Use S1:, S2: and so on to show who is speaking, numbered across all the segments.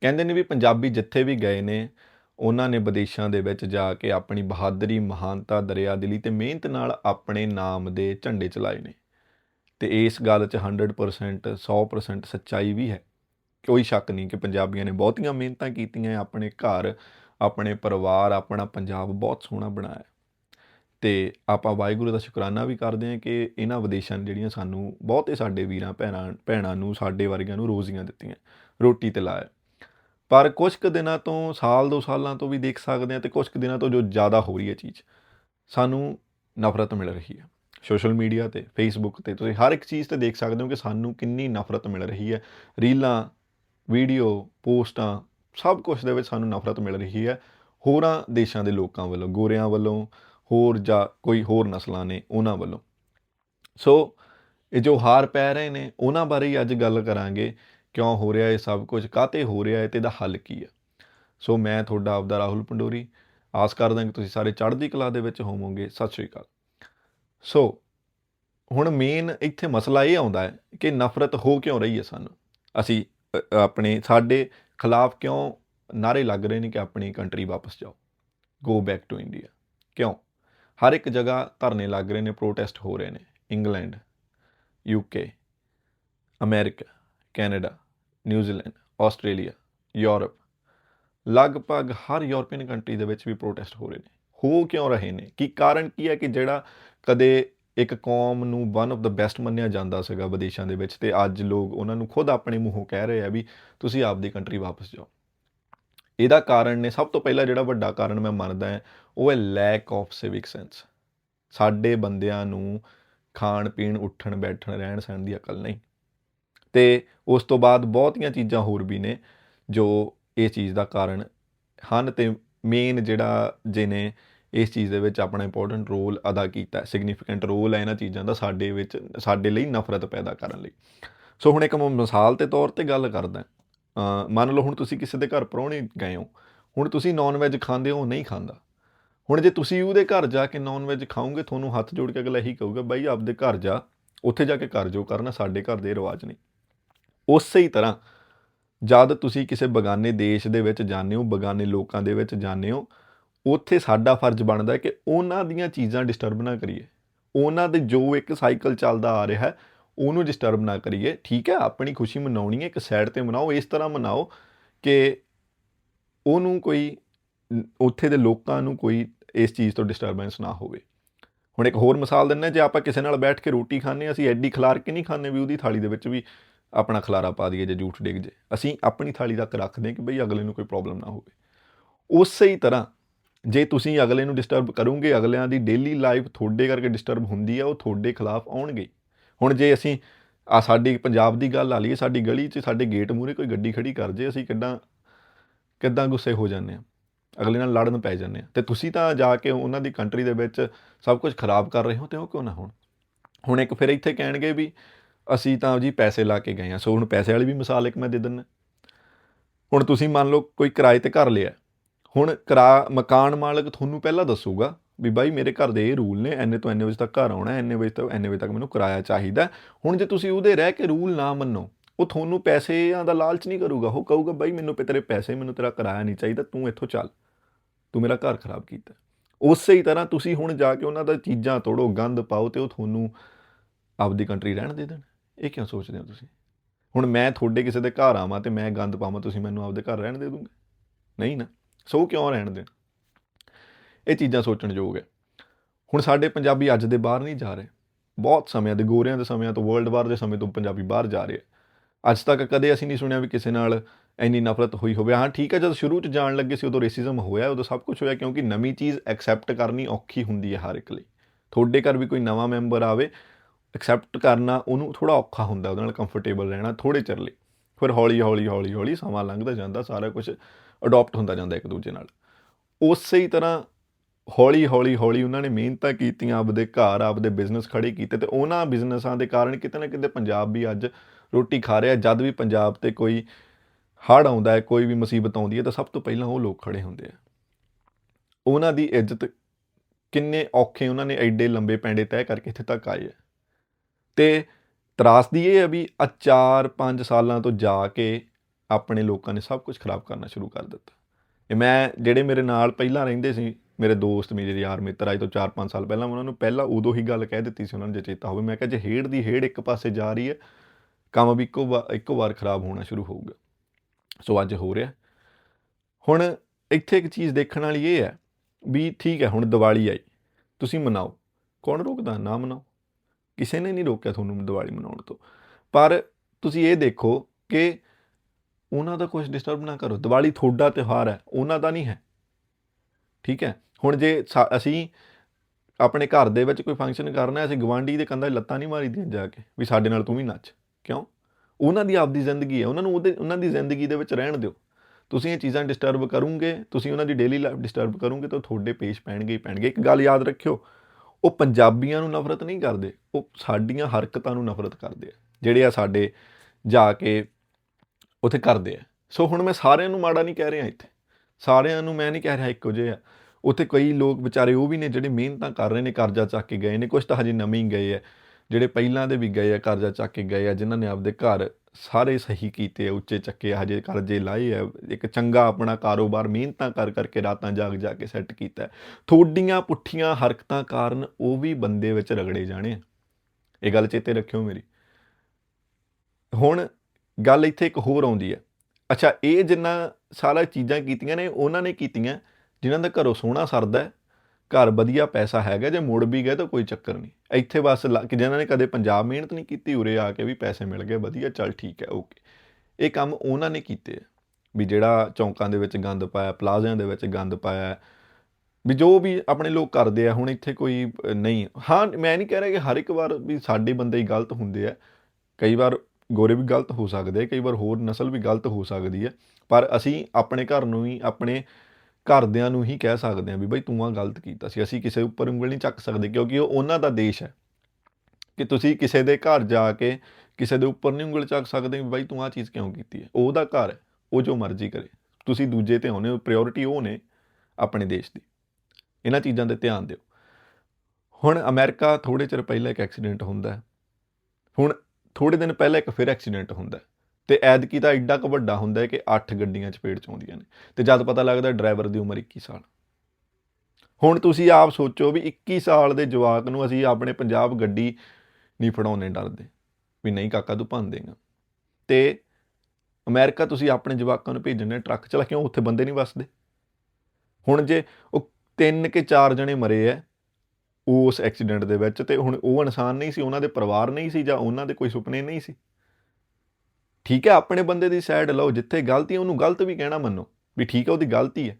S1: ਕਹਿੰਦੇ ਨੇ ਵੀ ਪੰਜਾਬੀ ਜਿੱਥੇ ਵੀ ਗਏ ਨੇ, ਉਹਨਾਂ ਨੇ ਵਿਦੇਸ਼ਾਂ ਦੇ ਵਿੱਚ ਜਾ ਕੇ ਆਪਣੀ ਬਹਾਦਰੀ, ਮਹਾਨਤਾ, ਦਰਿਆ ਦਿਲੀ ਤੇ ਮਿਹਨਤ ਨਾਲ ਆਪਣੇ ਨਾਮ ਦੇ ਝੰਡੇ ਚਲਾਏ ਨੇ। ਤੇ ਇਸ ਗੱਲ 'ਚ 100% 100% ਸੱਚਾਈ ਵੀ ਹੈ। ਕੋਈ ਸ਼ੱਕ ਨਹੀਂ ਕਿ ਪੰਜਾਬੀਆਂ ਨੇ ਬਹੁਤੀਆਂ ਮਿਹਨਤਾਂ ਕੀਤੀਆਂ, ਆਪਣੇ ਘਰ, ਆਪਣੇ ਪਰਿਵਾਰ, ਆਪਣਾ ਪੰਜਾਬ ਬਹੁਤ ਸੋਹਣਾ ਬਣਾਇਆ। ਤੇ ਆਪਾਂ ਵਾਹਿਗੁਰੂ ਦਾ ਸ਼ੁਕਰਾਨਾ ਵੀ ਕਰਦੇ ਹਾਂ ਕਿ ਇਹਨਾਂ ਵਿਦੇਸ਼ਾਂ ਨੇ ਜਿਹੜੀਆਂ ਸਾਨੂੰ ਬਹੁਤੇ ਸਾਡੇ ਵੀਰਾਂ, ਭੈਣਾਂ ਭੈਣਾਂ ਨੂੰ, ਸਾਡੇ ਵਰਗਿਆਂ ਨੂੰ ਰੋਜ਼ੀਆਂ ਦਿੱਤੀਆਂ, ਰੋਟੀ ਤੇ ਲਾਇਆ। ਪਰ ਕੁਝ ਕੁ ਦਿਨਾਂ ਤੋਂ, ਸਾਲ ਦੋ ਸਾਲਾਂ ਤੋਂ ਵੀ ਦੇਖ ਸਕਦੇ ਹਾਂ ਤੇ ਕੁਝ ਕੁ ਦਿਨਾਂ ਤੋਂ ਜੋ ਜ਼ਿਆਦਾ ਹੋ ਰਹੀ ਹੈ ਚੀਜ਼, ਸਾਨੂੰ ਨਫ਼ਰਤ ਮਿਲ ਰਹੀ ਹੈ। ਸੋਸ਼ਲ ਮੀਡੀਆ ਤੇ ਫੇਸਬੁੱਕ ਤੇ, ਤੁਸੀਂ ਹਰ ਇੱਕ ਚੀਜ਼ ਤੇ ਦੇਖ ਸਕਦੇ ਹੋ ਕਿ ਸਾਨੂੰ ਕਿੰਨੀ ਨਫ਼ਰਤ ਮਿਲ ਰਹੀ ਹੈ। ਰੀਲਾਂ, ਵੀਡੀਓ, ਪੋਸਟਾਂ, ਸਭ ਕੁਝ ਦੇ ਵਿੱਚ ਸਾਨੂੰ ਨਫ਼ਰਤ ਮਿਲ ਰਹੀ ਹੈ। ਹੋਰਾਂ ਦੇਸ਼ਾਂ ਦੇ ਲੋਕਾਂ ਵੱਲੋਂ, ਗੋਰਿਆਂ ਵੱਲੋਂ, ਹੋਰ ਜਾਂ ਕੋਈ ਹੋਰ ਨਸਲਾਂ ਨੇ, ਉਹਨਾਂ ਵੱਲੋਂ। ਸੋ, ਇਹ ਜੋ ਹਾਰ ਪੈ ਰਹੇ ਨੇ, ਉਹਨਾਂ ਬਾਰੇ ਅੱਜ ਗੱਲ ਕਰਾਂਗੇ। ਕਿਉਂ ਹੋ ਰਿਹਾ ਇਹ ਸਭ ਕੁਝ ਕਾਤੇ ਹੋ ਰਿਹਾ ਹੈ ਤੇ ਇਹਦਾ ਹੱਲ ਕੀ ਹੈ? ਸੋ ਮੈਂ ਤੁਹਾਡਾ ਆਪਦਾ ਰਾਹੁਲ ਪੰਡੋਰੀ, ਆਸ ਕਰਦਾ ਕਿ ਤੁਸੀਂ ਸਾਰੇ ਚੜ੍ਹਦੀ ਕਲਾ ਦੇ ਵਿੱਚ ਹੋਵੋਗੇ। ਸਤਿ ਸ਼੍ਰੀ ਅਕਾਲ। ਸੋ ਹੁਣ ਮੇਨ ਇੱਥੇ ਮਸਲਾ ਇਹ ਆਉਂਦਾ ਹੈ ਕਿ ਨਫ਼ਰਤ ਹੋ ਕਿਉਂ ਰਹੀ ਹੈ ਸਾਨੂੰ? ਅਸੀਂ ਆਪਣੇ, ਸਾਡੇ ਖਿਲਾਫ ਕਿਉਂ ਨਾਰੇ ਲੱਗ ਰਹੇ ਨੇ ਕਿ ਆਪਣੀ ਕੰਟਰੀ ਵਾਪਸ ਜਾਓ? ਗੋ ਬੈਕ ਟੂ ਇੰਡੀਆ ਕਿਉਂ? ਹਰ ਇੱਕ ਜਗ੍ਹਾ ਧਰਨੇ ਲੱਗ ਰਹੇ ਨੇ ਪ੍ਰੋਟੈਸਟ ਹੋ ਰਹੇ ਨੇ। England UK America Canada New Zealand Australia, Europe, ਲਗਭਗ ਹਰ ਯੂਰਪੀਅਨ ਕੰਟਰੀ ਦੇ ਵਿੱਚ ਵੀ ਪ੍ਰੋਟੈਸਟ ਹੋ ਰਹੇ ਨੇ। ਹੋ ਕਿਉਂ ਰਹੇ ਨੇ? ਕੀ ਕਾਰਨ ਕੀ ਹੈ ਕਿ ਜਿਹੜਾ ਕਦੇ ਇੱਕ ਕੌਮ ਨੂੰ ਵਨ ਆਫ ਦਾ ਬੈਸਟ ਮੰਨਿਆ ਜਾਂਦਾ ਸੀਗਾ ਵਿਦੇਸ਼ਾਂ ਦੇ ਵਿੱਚ ਤੇ ਅੱਜ ਲੋਕ ਉਹਨਾਂ ਨੂੰ ਖੁਦ ਆਪਣੇ ਮੂੰਹੋਂ ਕਹਿ ਰਹੇ ਆ ਵੀ ਤੁਸੀਂ ਆਪਦੀ ਕੰਟਰੀ ਵਾਪਸ ਜਾਓ। ਇਹਦਾ ਕਾਰਨ ਨੇ, ਸਭ ਤੋਂ ਪਹਿਲਾ ਜਿਹੜਾ ਵੱਡਾ ਕਾਰਨ ਮੈਂ ਮੰਨਦਾ ਹਾਂ, ਉਹ ਹੈ ਲੈਕ ਆਫ ਸਿਵਿਕ ਸੈਂਸ ਸਾਡੇ ਬੰਦਿਆਂ ਨੂੰ ਖਾਣ ਪੀਣ ਉੱਠਣ ਬੈਠਣ ਰਹਿਣ ਸਹਿਣ ਦੀ ਅਕਲ ਨਹੀਂ। ਤੇ ਉਸ ਤੋਂ ਬਾਅਦ ਬਹੁਤੀਆਂ ਚੀਜ਼ਾਂ ਹੋਰ ਵੀ ਨੇ ਜੋ ਇਹ ਚੀਜ਼ ਦਾ ਕਾਰਨ ਹਨ ਤੇ ਮੇਨ ਜਿਹੜਾ ਜਿਹਨੇ ਇਸ ਚੀਜ਼ ਦੇ ਵਿੱਚ ਆਪਣਾ ਇੰਪੋਰਟੈਂਟ ਰੋਲ ਅਦਾ ਕੀਤਾ ਸਿਗਨੀਫੀਕੈਂਟ ਰੋਲ ਹੈ ਇਹਨਾਂ ਚੀਜ਼ਾਂ ਦਾ ਸਾਡੇ ਵਿੱਚ, ਸਾਡੇ ਲਈ ਨਫ਼ਰਤ ਪੈਦਾ ਕਰਨ ਲਈ। ਸੋ ਹੁਣ ਇੱਕ ਮੈਂ, ਮਿਸਾਲ ਦੇ ਤੌਰ ਤੇ ਗੱਲ ਕਰਦਾ ਮੰਨ ਲਓ ਹੁਣ ਤੁਸੀਂ ਕਿਸੇ ਦੇ ਘਰ ਪ੍ਰਾਹੁਣੇ ਗਏ ਹੋ, ਹੁਣ ਤੁਸੀਂ ਨਾਨ ਵੈਜ ਖਾਂਦੇ ਹੋ ਨਹੀਂ ਖਾਂਦਾ। ਹੁਣ ਜੇ ਤੁਸੀਂ ਉਹਦੇ ਘਰ ਜਾ ਕੇ ਨਾਨ ਵੈਜ ਖਾਓਗੇ, ਤੁਹਾਨੂੰ ਹੱਥ ਜੋੜ ਕੇ ਅਗਲਾ ਇਹੀ ਕਹੂਗਾ, ਬਾਈ, ਆਪਦੇ ਘਰ ਜਾ, ਉੱਥੇ ਜਾ ਕੇ ਕਰ ਜੋ ਕਰਨਾ, ਸਾਡੇ ਘਰ ਦੇ ਰਿਵਾਜ ਨਹੀਂ। ਉਸੇ ਹੀ ਤਰ੍ਹਾਂ, ਜਦ ਤੁਸੀਂ ਕਿਸੇ ਬਗਾਨੇ ਦੇਸ਼ ਦੇ ਵਿੱਚ ਜਾਂਦੇ ਹੋ, ਬਗਾਨੇ ਲੋਕਾਂ ਦੇ ਵਿੱਚ ਜਾਂਦੇ ਹੋ, ਉੱਥੇ ਸਾਡਾ ਫਰਜ਼ ਬਣਦਾ ਹੈ ਕਿ ਉਹਨਾਂ ਦੀਆਂ ਚੀਜ਼ਾਂ ਡਿਸਟਰਬ ਨਾ ਕਰੀਏ। ਉਹਨਾਂ ਦੇ ਜੋ ਇੱਕ ਸਾਈਕਲ ਚੱਲਦਾ ਆ ਰਿਹਾ ਹੈ, ਉਹਨੂੰ ਡਿਸਟਰਬ ਨਾ ਕਰੀਏ। ਠੀਕ ਹੈ, ਆਪਣੀ ਖੁਸ਼ੀ ਮਨਾਉਣੀ ਹੈ, ਇੱਕ ਸਾਈਡ ਤੇ ਮਨਾਓ, ਇਸ ਤਰ੍ਹਾਂ ਮਨਾਓ ਕਿ ਉਹਨੂੰ ਕੋਈ, ਉੱਥੇ ਦੇ ਲੋਕਾਂ ਨੂੰ ਕੋਈ ਇਸ ਚੀਜ਼ ਤੋਂ ਡਿਸਟਰਬੈਂਸ ਨਾ ਹੋਵੇ। ਹੁਣ ਇੱਕ ਹੋਰ ਮਿਸਾਲ ਦਿੰਨੇ ਜੇ ਆਪਾਂ ਕਿਸੇ ਨਾਲ ਬੈਠ ਕੇ ਰੋਟੀ ਖਾਂਦੇ ਹਾਂ, ਅਸੀਂ ਐਡੀ ਖਿਲਾਰ ਕੇ ਨਹੀਂ ਖਾਂਦੇ ਵੀ ਉਹਦੀ ਥਾਲੀ ਦੇ ਵਿੱਚ ਵੀ ਆਪਣਾ ਖਲਾਰਾ ਪਾ ਦਈਏ ਜੇ ਝੂਠ ਡਿੱਗ ਜੇ। ਅਸੀਂ ਆਪਣੀ ਥਾਲੀ ਤੱਕ ਰੱਖਦੇ ਹਾਂ ਕਿ ਬਈ ਅਗਲੇ ਨੂੰ ਕੋਈ ਪ੍ਰੋਬਲਮ ਨਾ ਹੋਵੇ। ਉਸੇ ਹੀ ਤਰ੍ਹਾਂ ਜੇ ਤੁਸੀਂ ਅਗਲੇ ਨੂੰ ਡਿਸਟਰਬ ਕਰੋਗੇ, ਅਗਲਿਆਂ ਦੀ ਡੇਲੀ ਲਾਈਫ ਤੁਹਾਡੇ ਕਰਕੇ ਡਿਸਟਰਬ ਹੁੰਦੀ ਆ, ਉਹ ਤੁਹਾਡੇ ਖਿਲਾਫ ਆਉਣਗੇ। ਹੁਣ ਜੇ ਅਸੀਂ ਆ ਸਾਡੀ ਪੰਜਾਬ ਦੀ ਗੱਲ ਆ ਲਈਏ, ਸਾਡੀ ਗਲੀ 'ਚ, ਸਾਡੇ ਗੇਟ ਮੂਹਰੇ ਕੋਈ ਗੱਡੀ ਖੜੀ ਕਰ ਜੇ, ਅਸੀਂ ਕਿੱਦਾਂ ਕਿੱਦਾਂ ਗੁੱਸੇ ਹੋ ਜਾਂਦੇ ਆ ਅਗਲੇ ਨਾਲ ਲੜਨ ਪੈ ਜਾਂਦੇ ਆ ਤੇ ਤੁਸੀਂ ਤਾਂ ਜਾ ਕੇ ਉਹਨਾਂ ਦੀ ਕੰਟਰੀ ਦੇ ਵਿੱਚ ਸਭ ਕੁਝ ਖਰਾਬ ਕਰ ਰਹੇ ਹੋ, ਤੇ ਉਹ ਕਿਉਂ ਨਾ ਹੋਣ? ਹੁਣ ਇੱਕ ਫਿਰ ਇੱਥੇ ਕਹਿਣਗੇ ਵੀ ਅਸੀਂ ਤਾਂ ਜੀ ਪੈਸੇ ਲਾ ਕੇ ਗਏ ਆ ਸੋ ਹੁਣ ਪੈਸੇ ਵਾਲੀ ਵੀ ਮਿਸਾਲ ਇੱਕ ਮੈਂ ਦੇ ਦਿੰਦਾ ਹੁਣ ਤੁਸੀਂ ਮੰਨ ਲਓ ਕੋਈ ਕਿਰਾਏ ਤੇ ਘਰ ਲਿਆ। ਹੁਣ ਕਿਰਾ ਮਕਾਨ ਮਾਲਕ ਤੁਹਾਨੂੰ ਪਹਿਲਾਂ ਦੱਸੂਗਾ ਵੀ ਬਾਈ ਮੇਰੇ ਘਰ ਦੇ ਇਹ ਰੂਲ ਨੇ ਐਨੇ ਤੋਂ ਐਨੇ ਵਜੇ ਤੱਕ ਘਰ ਆਉਣਾ ਐਨੇ ਵਜੇ ਤੋਂ ਐਨੇ ਵਜੇ ਤੱਕ ਮੈਨੂੰ ਕਿਰਾਇਆ ਚਾਹੀਦਾ। ਹੁਣ ਜੇ ਤੁਸੀਂ ਉਹਦੇ ਰਹਿ ਕੇ ਰੂਲ ਨਾ ਮੰਨੋ, ਉਹ ਤੁਹਾਨੂੰ ਪੈਸਿਆਂ ਦਾ ਲਾਲਚ ਨਹੀਂ ਕਰੂਗਾ। ਉਹ ਕਹੂਗਾ, ਬਾਈ ਮੈਨੂੰ ਤੇਰੇ ਪੈਸੇ, ਮੈਨੂੰ ਤੇਰਾ ਕਿਰਾਇਆ ਨਹੀਂ ਚਾਹੀਦਾ, ਤੂੰ ਇੱਥੋਂ ਚੱਲ। ਤੂੰ ਮੇਰਾ ਘਰ ਖਰਾਬ ਕੀਤਾ। ਉਸੇ ਹੀ ਤਰ੍ਹਾਂ ਤੁਸੀਂ ਹੁਣ ਜਾ ਕੇ ਉਹਨਾਂ ਦਾ ਚੀਜ਼ਾਂ ਤੋੜੋ, ਗੰਦ ਪਾਓ ਤੇ ਉਹ ਤੁਹਾਨੂੰ ਆਪਦੀ ਕੰਟਰੀ ਰਹਿਣ ਦੇ ਦੇਣ। ਇਹ ਕਿਉਂ ਸੋਚਦੇ ਹੋ ਤੁਸੀਂ? ਹੁਣ ਮੈਂ ਤੁਹਾਡੇ ਕਿਸੇ ਦੇ ਘਰ ਆਵਾਂ ਤੇ ਮੈਂ ਗੰਦ ਪਾਵਾਂ, ਤੁਸੀਂ ਮੈਨੂੰ ਆਪਦੇ ਘਰ ਰਹਿਣ ਦੇ ਦੋਗੇ? ਨਹੀਂ ਨਾ। ਸੋ ਕਿਉਂ ਰਹਿਣ ਦੇਣ ਇਹ ਚੀਜ਼ਾਂ ਸੋਚਣ ਯੋਗ ਹੈ। ਹੁਣ ਸਾਡੇ ਪੰਜਾਬੀ ਅੱਜ ਦੇ ਬਾਹਰ ਨਹੀਂ ਜਾ ਰਹੇ। ਬਹੁਤ ਸਮਿਆਂ ਦੇ, ਗੋਰਿਆਂ ਦੇ ਸਮਿਆਂ ਤੋਂ ਵਰਲਡ ਵਾਰ ਦੇ ਸਮੇਂ ਤੋਂ ਪੰਜਾਬੀ ਬਾਹਰ ਜਾ ਰਹੇ ਆ। ਅੱਜ ਤੱਕ ਕਦੇ ਅਸੀਂ ਨਹੀਂ ਸੁਣਿਆ ਵੀ ਕਿਸੇ ਨਾਲ ਇੰਨੀ ਨਫ਼ਰਤ ਹੋਈ ਹੋਵੇ। ਹਾਂ, ਠੀਕ ਹੈ, ਜਦ ਸ਼ੁਰੂ 'ਚ ਜਾਣ ਲੱਗੇ ਸੀ ਉਦੋਂ ਰੇਸਿਜ਼ਮ ਹੋਇਆ, ਉਦੋਂ ਸਭ ਕੁਝ ਹੋਇਆ ਕਿਉਂਕਿ ਨਵੀਂ ਚੀਜ਼ ਐਕਸੈਪਟ ਕਰਨੀ ਔਖੀ ਹੁੰਦੀ ਹੈ ਹਰ ਇੱਕ ਲਈ। ਤੁਹਾਡੇ ਘਰ ਵੀ ਕੋਈ ਨਵਾਂ ਮੈਂਬਰ ਆਵੇ ਐਕਸੈਪਟ ਕਰਨਾ ਉਹਨੂੰ ਥੋੜਾ ਔਖਾ ਹੁੰਦਾ, ਉਹਦੇ ਨਾਲ ਕੰਫਰਟੇਬਲ ਰਹਿਣਾ ਥੋੜੇ ਚਿਰ ਲਈ। ਫਿਰ ਹੌਲੀ ਹੌਲੀ ਹੌਲੀ ਹੌਲੀ ਸਮਾਂ ਲੰਘਦਾ ਜਾਂਦਾ, ਸਾਰਾ ਕੁਝ ਅਡਾਪਟ ਹੁੰਦਾ ਜਾਂਦਾ ਇੱਕ ਦੂਜੇ ਨਾਲ। ਉਸੇ ਹੀ ਤਰ੍ਹਾਂ ਹੌਲੀ ਹੌਲੀ ਹੌਲੀ ਉਹਨਾਂ ਨੇ ਮਿਹਨਤਾਂ ਕੀਤੀਆਂ, ਆਪਦੇ ਘਰ, ਆਪਦੇ ਬਿਜ਼ਨਸ ਖੜੇ ਕੀਤੇ ਤੇ ਉਹਨਾਂ ਬਿਜ਼ਨਸਾਂ ਦੇ ਕਾਰਨ ਕਿਤੇ ਨਾ ਕਿਤੇ ਪੰਜਾਬ ਵੀ ਅੱਜ ਰੋਟੀ ਖਾ ਰਿਹਾ, ਜਦ ਵੀ ਪੰਜਾਬ ਤੇ ਕੋਈ ਹੜ੍ਹ ਆਉਂਦਾ ਹੈ, ਕੋਈ ਵੀ ਮੁਸੀਬਤ ਆਉਂਦੀ ਹੈ ਤਾਂ ਸਭ ਤੋਂ ਪਹਿਲਾਂ ਉਹ ਲੋਕ ਖੜੇ ਹੁੰਦੇ ਆ। ਉਹਨਾਂ ਦੀ ਇੱਜ਼ਤ ਕਿੰਨੇ ਔਖੇ ਉਹਨਾਂ ਨੇ ਐਡੇ ਲੰਬੇ ਪੈਂਡੇ ਤੈਅ ਕਰਕੇ ਇੱਥੇ ਤੱਕ ਆਏ ਆ। ਤੇ ਤਰਾਸਦੀ ਇਹ ਹੈ ਵੀ ਆ 4-5 ਸਾਲਾਂ ਤੋਂ ਜਾ ਕੇ ਆਪਣੇ ਲੋਕਾਂ ਨੇ ਸਭ ਕੁਝ ਖਰਾਬ ਕਰਨਾ ਸ਼ੁਰੂ ਕਰ ਦਿੱਤਾ। ਇਹ ਮੈਂ ਜਿਹੜੇ ਮੇਰੇ ਨਾਲ ਪਹਿਲਾਂ ਰਹਿੰਦੇ ਸੀ, ਮੇਰੇ ਦੋਸਤ, ਮੇਰੇ ਯਾਰ ਮਿੱਤਰ, ਅੱਜ ਤੋਂ 4-5 ਸਾਲ ਪਹਿਲਾਂ ਉਹਨਾਂ ਨੂੰ ਪਹਿਲਾਂ ਉਦੋਂ ਹੀ ਗੱਲ ਕਹਿ ਦਿੱਤੀ ਸੀ, ਉਹਨਾਂ ਨੂੰ ਜੇ ਚੇਤਾ ਹੋਵੇ, ਮੈਂ ਕਿਹਾ ਜੇ ਹੇੜ ਦੀ ਹੇੜ ਇੱਕ ਪਾਸੇ ਜਾ ਰਹੀ ਹੈ, ਕੰਮ ਵੀ ਇੱਕੋ ਵਾ- ਇੱਕੋ ਵਾਰ ਖਰਾਬ ਹੋਣਾ ਸ਼ੁਰੂ ਹੋਊਗਾ। ਸੋ ਅੱਜ ਹੋ ਰਿਹਾ। ਹੁਣ ਇੱਥੇ ਇੱਕ ਚੀਜ਼ ਦੇਖਣ ਵਾਲੀ ਇਹ ਹੈ ਵੀ ਠੀਕ ਹੈ, ਹੁਣ ਦੀਵਾਲੀ ਆਈ, ਤੁਸੀਂ ਮਨਾਓ। ਕੌਣ ਰੋਕਦਾ? ਨਾ ਮਨਾਓ। ਕਿਸੇ ਨੇ ਨਹੀਂ ਰੋਕਿਆ ਤੁਹਾਨੂੰ ਦੀਵਾਲੀ ਮਨਾਉਣ ਤੋਂ। ਪਰ ਤੁਸੀਂ ਇਹ ਦੇਖੋ ਕਿ ਉਹਨਾਂ ਦਾ ਕੁਝ ਡਿਸਟਰਬ ਨਾ ਕਰੋ। ਦੀਵਾਲੀ ਤੁਹਾਡਾ ਤਿਉਹਾਰ ਹੈ ਉਹਨਾਂ ਦਾ ਨਹੀਂ ਹੈ। ਠੀਕ ਹੈ? ਹੁਣ ਜੇ ਸਾ- ਅਸੀਂ ਆਪਣੇ ਘਰ ਦੇ ਵਿੱਚ ਕੋਈ ਫੰਕਸ਼ਨ ਕਰਨਾ ਹੈ, ਅਸੀਂ ਗਵਾਂਢੀ ਦੇ ਕੰਧਾਂ 'ਚ ਲੱਤਾਂ ਨਹੀਂ ਮਾਰੀਦੀਆਂ ਜਾ ਕੇ ਵੀ ਸਾਡੇ ਨਾਲ ਤੂੰ ਵੀ ਨੱਚ। ਕਿਉਂ? ਉਹਨਾਂ ਦੀ ਆਪਦੀ ਜ਼ਿੰਦਗੀ ਹੈ। ਉਹਨਾਂ ਨੂੰ ਉਹਦੇ ਉਹਨਾਂ ਦੀ ਜ਼ਿੰਦਗੀ ਦੇ ਵਿੱਚ ਰਹਿਣ ਦਿਓ। ਤੁਸੀਂ ਇਹ ਚੀਜ਼ਾਂ ਡਿਸਟਰਬ ਕਰੋਗੇ ਤੁਸੀਂ ਉਹਨਾਂ ਦੀ ਡੇਲੀ ਲਾਈਫ ਡਿਸਟਰਬ ਕਰੋਗੇ ਤਾਂ ਤੁਹਾਡੇ ਪੇਸ਼ ਪੈਣਗੇ ਹੀ ਪੈਣਗੇ। ਇੱਕ ਗੱਲ ਯਾਦ ਰੱਖਿਓ ਉਹ ਪੰਜਾਬੀਆਂ ਨੂੰ ਨਫ਼ਰਤ ਨਹੀਂ ਕਰਦੇ, ਉਹ ਸਾਡੀਆਂ ਹਰਕਤਾਂ ਨੂੰ ਨਫ਼ਰਤ ਕਰਦੇ ਆ, ਜਿਹੜੇ ਆ ਸਾਡੇ ਜਾ ਕੇ ਉੱਥੇ ਕਰਦੇ ਆ। ਸੋ ਹੁਣ ਮੈਂ ਸਾਰਿਆਂ ਨੂੰ ਮਾੜਾ ਨਹੀਂ ਕਹਿ ਰਿਹਾ ਇੱਥੇ। ਸਾਰਿਆਂ ਨੂੰ ਮੈਂ ਨਹੀਂ ਕਹਿ ਰਿਹਾ ਇੱਕੋ ਜਿਹੇ। ਆ ਉੱਥੇ ਕਈ ਲੋਕ ਵਿਚਾਰੇ ਉਹ ਵੀ ਨੇ ਜਿਹੜੇ ਮਿਹਨਤਾਂ ਕਰ ਰਹੇ ਨੇ, ਕਰਜ਼ਾ ਚੱਕ ਕੇ ਗਏ ਨੇ ਕੁਝ ਤਾਂ ਹਜੇ ਨਵੇਂ ਹੀ ਗਏ ਆ। ਜਿਹੜੇ ਪਹਿਲਾਂ ਦੇ ਵੀ ਗਏ ਆ, ਕਰਜ਼ਾ ਚੱਕ ਕੇ ਗਏ ਆ, ਜਿਨ੍ਹਾਂ ਨੇ ਆਪਦੇ ਘਰ ਸਾਰੇ ਸਹੀ ਕੀਤੇ ਉੱਚੇ ਚੱਕੇ ਹਜੇ ਕਰਜ਼ੇ ਲਾਏ ਆ, ਇੱਕ ਚੰਗਾ ਆਪਣਾ ਕਾਰੋਬਾਰ ਮਿਹਨਤਾਂ ਕਰ ਕਰਕੇ ਰਾਤਾਂ ਜਾਗ ਜਾ ਕੇ ਸੈੱਟ ਕੀਤਾ ਹੈ। ਤੁਹਾਡੀਆਂ ਪੁੱਠੀਆਂ ਹਰਕਤਾਂ ਕਾਰਨ ਉਹ ਵੀ ਬੰਦੇ ਵਿੱਚ ਰਗੜੇ ਜਾਣੇ ਆ। ਇਹ ਗੱਲ ਚੇਤੇ ਰੱਖਿਓ ਮੇਰੀ। ਹੁਣ ਗੱਲ ਇੱਥੇ ਇੱਕ ਹੋਰ ਆਉਂਦੀ ਹੈ ਅੱਛਾ, ਇਹ ਜਿੰਨਾ ਸਾਰਾ ਚੀਜ਼ਾਂ ਕੀਤੀਆਂ ਨੇ, ਉਹਨਾਂ ਨੇ ਕੀਤੀਆਂ ਜਿਨ੍ਹਾਂ ਦਾ ਘਰੋਂ ਸੋਹਣਾ ਸਰਦਾ ਘਰ ਵਧੀਆ ਪੈਸਾ ਹੈਗਾ, ਜੇ ਮੁੜ ਵੀ ਗਏ ਤਾਂ ਕੋਈ ਚੱਕਰ ਨਹੀਂ। ਇੱਥੇ ਬਸ ਲਾ- ਕਿ ਜਿਨ੍ਹਾਂ ਨੇ ਕਦੇ ਪੰਜਾਬ ਮਿਹਨਤ ਨਹੀਂ ਕੀਤੀ, ਉਰੇ ਆ ਕੇ ਵੀ ਪੈਸੇ ਮਿਲ ਗਏ, ਵਧੀਆ, ਚੱਲ ਠੀਕ ਹੈ, ਓਕੇ। ਇਹ ਕੰਮ ਉਹਨਾਂ ਨੇ ਕੀਤੇ ਆ, ਵੀ ਜਿਹੜਾ ਚੌਂਕਾਂ ਦੇ ਵਿੱਚ ਗੰਦ ਪਾਇਆ, ਪਲਾਜ਼ਿਆਂ ਦੇ ਵਿੱਚ ਗੰਦ ਪਾਇਆ, ਵੀ ਜੋ ਵੀ ਆਪਣੇ ਲੋਕ ਕਰਦੇ ਆ, ਹੁਣ ਇੱਥੇ ਕੋਈ ਨਹੀਂ। ਹਾਂ, ਮੈਂ ਨਹੀਂ ਕਹਿ ਰਿਹਾ ਕਿ ਹਰ ਇੱਕ ਵਾਰ ਵੀ ਸਾਡੇ ਬੰਦੇ ਹੀ ਗਲਤ ਹੁੰਦੇ ਆ। ਕਈ ਵਾਰ ਗੋਰੇ ਵੀ ਗਲਤ ਹੋ ਸਕਦੇ ਆ, ਕਈ ਵਾਰ ਹੋਰ ਨਸਲ ਵੀ ਗਲਤ ਹੋ ਸਕਦੀ ਹੈ ਪਰ ਅਸੀਂ ਆਪਣੇ ਘਰ ਨੂੰ ਹੀ, ਆਪਣੇ ਘਰਦਿਆਂ ਨੂੰ ਹੀ ਕਹਿ ਸਕਦੇ ਹਾਂ ਵੀ ਬਈ ਤੂੰ ਆ ਗਲਤ ਕੀਤਾ ਸੀ, ਅਸੀਂ ਕਿਸੇ ਉੱਪਰ ਉਂਗਲ ਨਹੀਂ ਚੱਕ ਸਕਦੇ ਕਿਉਂਕਿ ਉਹ ਉਹਨਾਂ ਦਾ ਦੇਸ਼ ਹੈ। ਕਿ ਤੁਸੀਂ ਕਿਸੇ ਦੇ ਘਰ ਜਾ ਕੇ ਕਿਸੇ ਦੇ ਉੱਪਰ ਨਹੀਂ ਉਂਗਲ ਚੱਕ ਸਕਦੇ ਵੀ ਬਈ ਤੂੰ ਆ ਚੀਜ਼ ਕਿਉਂ ਕੀਤੀ ਹੈ? ਉਹਦਾ ਘਰ ਹੈ, ਉਹ ਜੋ ਮਰਜ਼ੀ ਕਰੇ। ਤੁਸੀਂ ਦੂਜੇ ਤੇ ਆਉਨੇ ਹੋ ਪ੍ਰਾਇੋਰਟੀ ਉਹ ਨੇ ਆਪਣੇ ਦੇਸ਼ ਦੀ। ਇਹਨਾਂ ਚੀਜ਼ਾਂ ਤੇ ਧਿਆਨ ਦਿਓ। ਹੁਣ ਅਮਰੀਕਾ ਥੋੜੇ ਚਿਰ ਪਹਿਲਾਂ ਇੱਕ ਐਕਸੀਡੈਂਟ ਹੁੰਦਾ ਹੁਣ ਥੋੜੇ ਦਿਨ ਪਹਿਲਾਂ ਇੱਕ ਫਿਰ ਐਕਸੀਡੈਂਟ ਹੁੰਦਾ ਤੇ ਐਦਕੀ ਦਾ ਐਡਾ ਕੁ ਵੱਡਾ ਹੁੰਦਾ ਹੈ ਕਿ 8 ਗੱਡੀਆਂ ਚਪੇੜ ਚ ਆਉਂਦੀਆਂ ਨੇ। ਤੇ ਜਦ ਪਤਾ ਲੱਗਦਾ ਡਰਾਈਵਰ ਦੀ ਉਮਰ 21 ਸਾਲ। ਹੁਣ ਤੁਸੀਂ ਆਪ ਸੋਚੋ ਵੀ 21 ਸਾਲ ਦੇ ਜਵਾਕ ਨੂੰ ਅਸੀਂ ਆਪਣੇ ਪੰਜਾਬ ਗੱਡੀ ਨਹੀਂ ਫੜਾਉਣੇ ਡਰਦੇ, ਵੀ ਨਹੀਂ ਕਾਕਾ ਤੂੰ ਭੰਨ ਦੇਗਾ। ਤੇ ਅਮਰੀਕਾ ਤੁਸੀਂ ਆਪਣੇ ਜਵਾਕਾਂ ਨੂੰ ਭੇਜਣ ਨੇ ਟਰੱਕ ਚਲਾ ਕਿਉਂ ਉੱਥੇ ਬੰਦੇ ਨਹੀਂ ਵਸਦੇ। ਹੁਣ ਜੇ ਉਹ ਤਿੰਨ ਕਿ ਚਾਰ ਜਣੇ ਮਰੇ ਐ, ਉਸ ਐਕਸੀਡੈਂਟ ਦੇ ਵਿੱਚ ਤੇ ਹੁਣ ਉਹ ਇਨਸਾਨ ਨਹੀਂ ਸੀ, ਉਹਨਾਂ ਦੇ ਪਰਿਵਾਰ ਨਹੀਂ ਸੀ ਜਾਂ ਉਹਨਾਂ ਦੇ ਕੋਈ ਸੁਪਨੇ ਨਹੀਂ ਸੀ। ਠੀਕ ਹੈ, ਆਪਣੇ ਬੰਦੇ ਦੀ ਸਾਈਡ ਲਓ, ਜਿੱਥੇ ਗਲਤੀ ਹੈ, ਉਹਨੂੰ ਗਲਤ ਵੀ ਕਹਿਣਾ ਮੰਨੋ, ਵੀ ਠੀਕ ਹੈ, ਉਹਦੀ ਗਲਤੀ ਹੈ।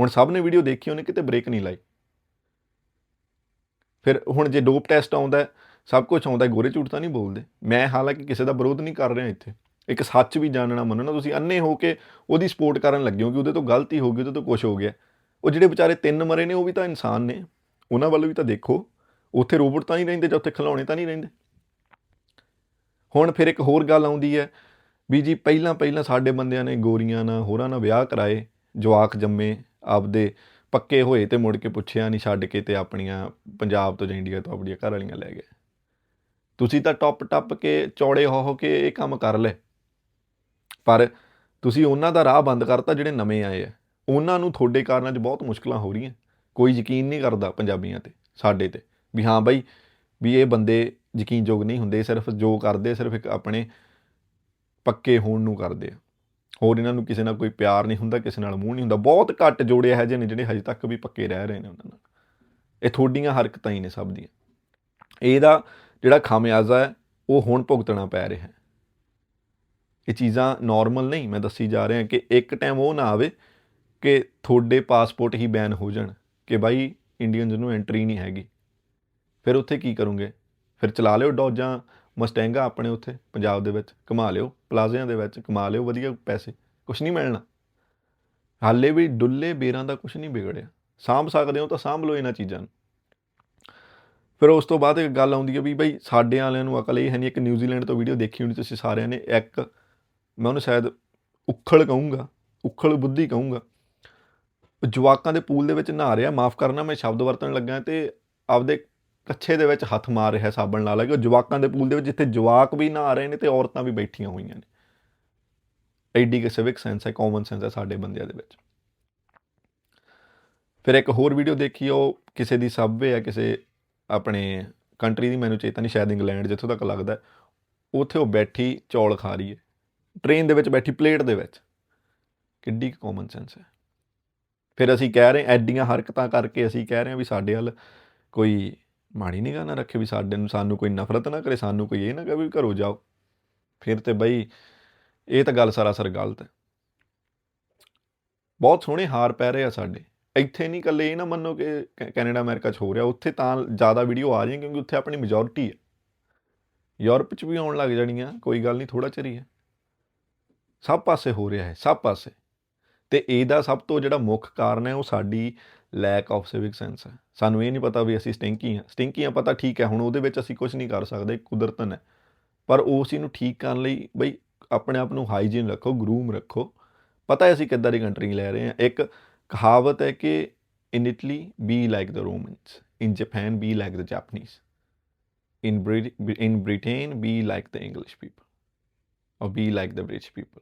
S1: ਹੁਣ ਸਭ ਨੇ ਵੀਡੀਓ ਦੇਖੀ, ਉਹਨੇ ਕਿਤੇ ਬ੍ਰੇਕ ਨਹੀਂ ਲਾਈ। ਫਿਰ ਹੁਣ ਜੇ ਡੋਪ ਟੈਸਟ ਆਉਂਦਾ ਸਭ ਕੁਝ ਆਉਂਦਾ ਗੋਰੇ ਝੂਠ ਤਾਂ ਨਹੀਂ ਬੋਲਦੇ। ਮੈਂ ਹਾਲਾਂਕਿ ਕਿਸੇ ਦਾ ਵਿਰੋਧ ਨਹੀਂ ਕਰ ਰਿਹਾ ਇੱਥੇ। ਇੱਕ ਸੱਚ ਵੀ ਜਾਣਨਾ ਮੰਨਣਾ ਤੁਸੀਂ ਅੰਨੇ ਹੋ ਕੇ ਉਹਦੀ ਸਪੋਰਟ ਕਰਨ ਲੱਗੇ ਹੋ ਕਿ ਉਹਦੇ ਤੋਂ ਗਲਤੀ ਹੋ ਗਈ, ਉਹਦੇ ਤੋਂ ਕੁਝ ਹੋ ਗਿਆ। ਉਹ ਜਿਹੜੇ ਵਿਚਾਰੇ ਤਿੰਨ ਮਰੇ ਨੇ, ਉਹ ਵੀ ਤਾਂ ਇਨਸਾਨ ਨੇ। ਉਹਨਾਂ ਵੱਲ ਵੀ ਤਾਂ ਦੇਖੋ। ਉੱਥੇ ਰੋਬੋਟ ਤਾਂ ਨਹੀਂ ਰਹਿੰਦੇ, ਜਾਂ ਉੱਥੇ ਖਿਡੌਣੇ ਤਾਂ ਨਹੀਂ ਰਹਿੰਦੇ। ਹੁਣ ਫਿਰ ਇੱਕ ਹੋਰ ਗੱਲ ਆਉਂਦੀ ਹੈ ਵੀ ਜੀ ਪਹਿਲਾਂ ਪਹਿਲਾਂ ਸਾਡੇ ਬੰਦਿਆਂ ਨੇ ਗੋਰੀਆਂ ਨਾਲ ਹੋਰਾਂ ਨਾਲ ਵਿਆਹ ਕਰਾਏ, ਜਵਾਕ ਜੰਮੇ, ਆਪਦੇ ਪੱਕੇ ਹੋਏ ਤੇ ਮੁੜ ਕੇ ਪੁੱਛਿਆ ਨਹੀਂ ਛੱਡ ਕੇ ਤੇ ਆਪਣੀਆਂ ਪੰਜਾਬ ਤੋਂ ਜਾਂ ਇੰਡੀਆ ਤੋਂ ਆਪਣੀਆਂ ਘਰ ਵਾਲੀਆਂ ਲੈ ਗਏ। ਤੁਸੀਂ ਤਾਂ ਟੱਪ ਟੱਪ ਕੇ ਚੌੜੇ ਹੋ ਹੋ ਕੇ ਇਹ ਕੰਮ ਕਰ ਲਏ। ਪਰ ਤੁਸੀਂ ਉਹਨਾਂ ਦਾ ਰਾਹ ਬੰਦ ਕਰਤਾ ਜਿਹੜੇ ਨਵੇਂ ਆਏ ਆ। ਉਹਨਾਂ ਨੂੰ ਤੁਹਾਡੇ ਕਾਰਨਾਂ 'ਚ ਬਹੁਤ ਮੁਸ਼ਕਲਾਂ ਹੋ ਰਹੀਆਂ। ਕੋਈ ਯਕੀਨ ਨਹੀਂ ਕਰਦਾ ਪੰਜਾਬੀਆਂ ਤੇ, ਸਾਡੇ ਤੇ। ਵੀ ਹਾਂ ਬਾਈ, ਵੀ ਇਹ ਬੰਦੇ ਯਕੀਨਯੋਗ ਨਹੀਂ ਹੁੰਦੇ, ਸਿਰਫ ਜੋ ਕਰਦੇ ਸਿਰਫ ਇੱਕ ਆਪਣੇ ਪੱਕੇ ਹੋਣ ਨੂੰ ਕਰਦੇ ਆ। ਹੋਰ ਇਹਨਾਂ ਨੂੰ ਕਿਸੇ ਨਾਲ ਕੋਈ ਪਿਆਰ ਨਹੀਂ ਹੁੰਦਾ, ਕਿਸੇ ਨਾਲ ਮੂੰਹ ਨਹੀਂ ਹੁੰਦਾ। ਬਹੁਤ ਘੱਟ ਜੋੜੇ ਇਹੋ ਜਿਹੇ ਨੇ ਜਿਹੜੇ ਹਜੇ ਤੱਕ ਵੀ ਪੱਕੇ ਰਹਿ ਰਹੇ ਨੇ ਉਹਨਾਂ ਨਾਲ। ਇਹ ਤੁਹਾਡੀਆਂ ਹਰਕਤਾਂ ਹੀ ਨੇ ਸਭ ਦੀਆਂ। ਇਹਦਾ ਜਿਹੜਾ ਖਾਮਿਆਜ਼ਾ ਹੈ, ਉਹ ਹੁਣ ਭੁਗਤਣਾ ਪੈ ਰਿਹਾ ਹੈ। ਇਹ ਚੀਜ਼ਾਂ ਨਾਰਮਲ ਨਹੀਂ, ਮੈਂ ਦੱਸੀ ਜਾ ਰਿਹਾ ਕਿ ਇੱਕ ਟਾਈਮ ਉਹ ਨਾ ਆਵੇ ਕਿ ਤੁਹਾਡੇ ਪਾਸਪੋਰਟ ਹੀ ਬੈਨ ਹੋ ਜਾਣ ਕਿ ਬਾਈ ਇੰਡੀਅਨਸ ਨੂੰ ਐਂਟਰੀ ਨਹੀਂ ਹੈਗੀ। ਫਿਰ ਉੱਥੇ ਕੀ ਕਰੋਗੇ? ਫਿਰ ਚਲਾ ਲਿਓ ਡੋਜਾਂ ਮਸਟੈਂਗਾ ਆਪਣੇ ਉੱਥੇ, ਪੰਜਾਬ ਦੇ ਵਿੱਚ ਕਮਾ ਲਿਓ, ਪਲਾਜ਼ਿਆਂ ਦੇ ਵਿੱਚ ਕਮਾ ਲਿਓ, ਵਧੀਆ ਪੈਸੇ ਕੁਝ ਨਹੀਂ ਮਿਲਣਾ। ਹਾਲੇ ਵੀ ਡੁੱਲੇ ਬੇਰਾਂ ਦਾ ਕੁਝ ਨਹੀਂ ਵਿਗੜਿਆ। ਸਾਂਭ ਸਕਦੇ ਹੋ ਤਾਂ ਸਾਂਭ ਲਓ ਇਹਨਾਂ ਚੀਜ਼ਾਂ ਨੂੰ। ਫਿਰ ਉਸ ਤੋਂ ਬਾਅਦ ਇੱਕ ਗੱਲ ਆਉਂਦੀ ਹੈ ਵੀ ਬਈ ਸਾਡੇ ਵਾਲਿਆਂ ਨੂੰ ਅਕਲ ਇਹ ਹੈ ਨਹੀਂ, ਇੱਕ ਨਿਊਜ਼ੀਲੈਂਡ ਤੋਂ ਵੀਡੀਓ ਦੇਖੀ ਹੋਣੀ ਤੁਸੀਂ ਸਾਰਿਆਂ ਨੇ, ਇੱਕ ਮੈਂ ਉਹਨੂੰ ਸ਼ਾਇਦ ਉਖਲ ਕਹੂੰਗਾ, ਉਖਲ ਬੁੱਧੀ ਕਹੂੰਗਾ। ਜਵਾਕਾਂ ਦੇ ਪੂਲ ਦੇ ਵਿੱਚ ਨਹਾ ਰਿਹਾ, ਮਾਫ ਕਰਨਾ, ਮੈਂ ਸ਼ਬਦ ਵਰਤਣ ਲੱਗਾ ਤੇ ਆਪਦੇ ਕੱਛੇ ਦੇ ਵਿੱਚ ਹੱਥ ਮਾਰ ਰਿਹਾ, ਸਾਬਣ ਨਾਲ ਲਾ ਕੇ, ਉਹ ਜਵਾਕਾਂ ਦੇ ਪੂਲ ਦੇ ਵਿੱਚ ਜਿੱਥੇ ਜਵਾਕ ਵੀ ਨਹਾ ਰਹੇ ਨੇ ਤੇ ਔਰਤਾਂ ਵੀ ਬੈਠੀਆਂ ਹੋਈਆਂ ਨੇ। ਐਡੀ ਕਿ ਸਿਵਿਕ ਸੈਂਸ ਹੈ ਕਾਮਨ ਸੈਂਸ ਹੈ ਸਾਡੇ ਬੰਦਿਆਂ ਦੇ ਵਿੱਚ। ਫਿਰ ਇੱਕ ਹੋਰ ਵੀਡੀਓ ਦੇਖੀ ਉਹ ਕਿਸੇ ਦੀ ਸਬਵੇ ਹੈ ਕਿਸੇ ਆਪਣੇ ਕੰਟਰੀ ਦੀ, ਮੈਨੂੰ ਚੇਤਾ ਨਹੀਂ, ਸ਼ਾਇਦ ਇੰਗਲੈਂਡ ਜਿੱਥੋਂ ਤੱਕ ਲੱਗਦਾ ਉੱਥੇ ਉਹ ਬੈਠੀ ਚੌਲ ਖਾ ਰਹੀ ਹੈ। ਟ੍ਰੇਨ ਦੇ ਵਿੱਚ ਬੈਠੀ ਪਲੇਟ ਦੇ ਵਿੱਚ। ਕਿੱਡੀ ਕਾਮਨ ਸੈਂਸ ਹੈ। ਫਿਰ ਅਸੀਂ ਕਹਿ ਰਹੇ ਐਡੀਆਂ ਹਰਕਤਾਂ ਕਰਕੇ ਅਸੀਂ ਕਹਿ ਰਹੇ ਹਾਂ ਵੀ ਸਾਡੇ ਵੱਲ ਕੋਈ ਮਾੜੀ ਨਿਗਾਹ ਨਾ ਰੱਖੇ ਵੀ ਸਾਡੇ ਨੂੰ, ਸਾਨੂੰ ਕੋਈ ਨਫ਼ਰਤ ਨਾ ਕਰੇ, ਸਾਨੂੰ ਕੋਈ ਇਹ ਨਾ ਕਹੇ ਵੀ ਘਰੋਂ ਜਾਓ। ਫਿਰ ਤੇ ਬਈ, ਇਹ ਤਾਂ ਗੱਲ ਸਰਾਸਰ ਗਲਤ ਹੈ। ਬਹੁਤ ਸੋਹਣੇ ਹਾਰ ਪੈ ਰਹੇ ਆ ਸਾਡੇ। ਇੱਥੇ ਨਹੀਂ ਇਕੱਲੇ ਇਹ ਨਾ ਮੰਨੋ ਕਿ ਕੈਨੇਡਾ, ਅਮਰੀਕਾ 'ਚ ਹੋ ਰਿਹਾ, ਉੱਥੇ ਤਾਂ ਜ਼ਿਆਦਾ ਵੀਡੀਓ ਆ ਰਹੀਆਂ ਕਿਉਂਕਿ ਉੱਥੇ ਆਪਣੀ ਮੈਜੋਰਿਟੀ ਹੈ। ਯੂਰਪ 'ਚ ਵੀ ਆਉਣ ਲੱਗ ਜਾਣੀਆਂ, ਕੋਈ ਗੱਲ ਨਹੀਂ ਥੋੜਾ ਚਿਰ ਹੀ ਹੈ। ਸਭ ਪਾਸੇ ਹੋ ਰਿਹਾ ਹੈ, ਸਭ ਪਾਸੇ। ਤੇ ਇਹਦਾ ਸਭ ਤੋਂ ਜਿਹੜਾ ਮੁੱਖ ਕਾਰਨ ਹੈ ਉਹ ਸਾਡੀ ਲੈਕ ਆਫ ਸਿਵਿਕ ਸੈਂਸ ਹੈ। ਸਾਨੂੰ ਇਹ ਨਹੀਂ ਪਤਾ ਵੀ ਅਸੀਂ ਸਟਿੰਕੀ ਹਾਂ। ਸਟਿੰਕੀ ਹਾਂ ਪਤਾ ਠੀਕ ਹੈ, ਹੁਣ ਉਹਦੇ ਵਿੱਚ ਅਸੀਂ ਕੁਝ ਨਹੀਂ ਕਰ ਸਕਦੇ, ਕੁਦਰਤਨ ਹੈ। ਪਰ ਉਸ ਚੀਜ਼ ਨੂੰ ਠੀਕ ਕਰਨ ਲਈ ਬਈ ਆਪਣੇ ਆਪ ਨੂੰ ਹਾਈਜੀਨ ਰੱਖੋ ਗਰੂਮ ਰੱਖੋ। ਪਤਾ ਹੈ ਅਸੀਂ ਕਿੱਦਾਂ ਦੀ ਕੰਟਰੀ ਲੈ ਰਹੇ ਹਾਂ। ਇੱਕ ਕਹਾਵਤ ਹੈ ਕਿ in Italy be like the Romans in Japan be like the Japanese in in Britain be like the English people or be like the British people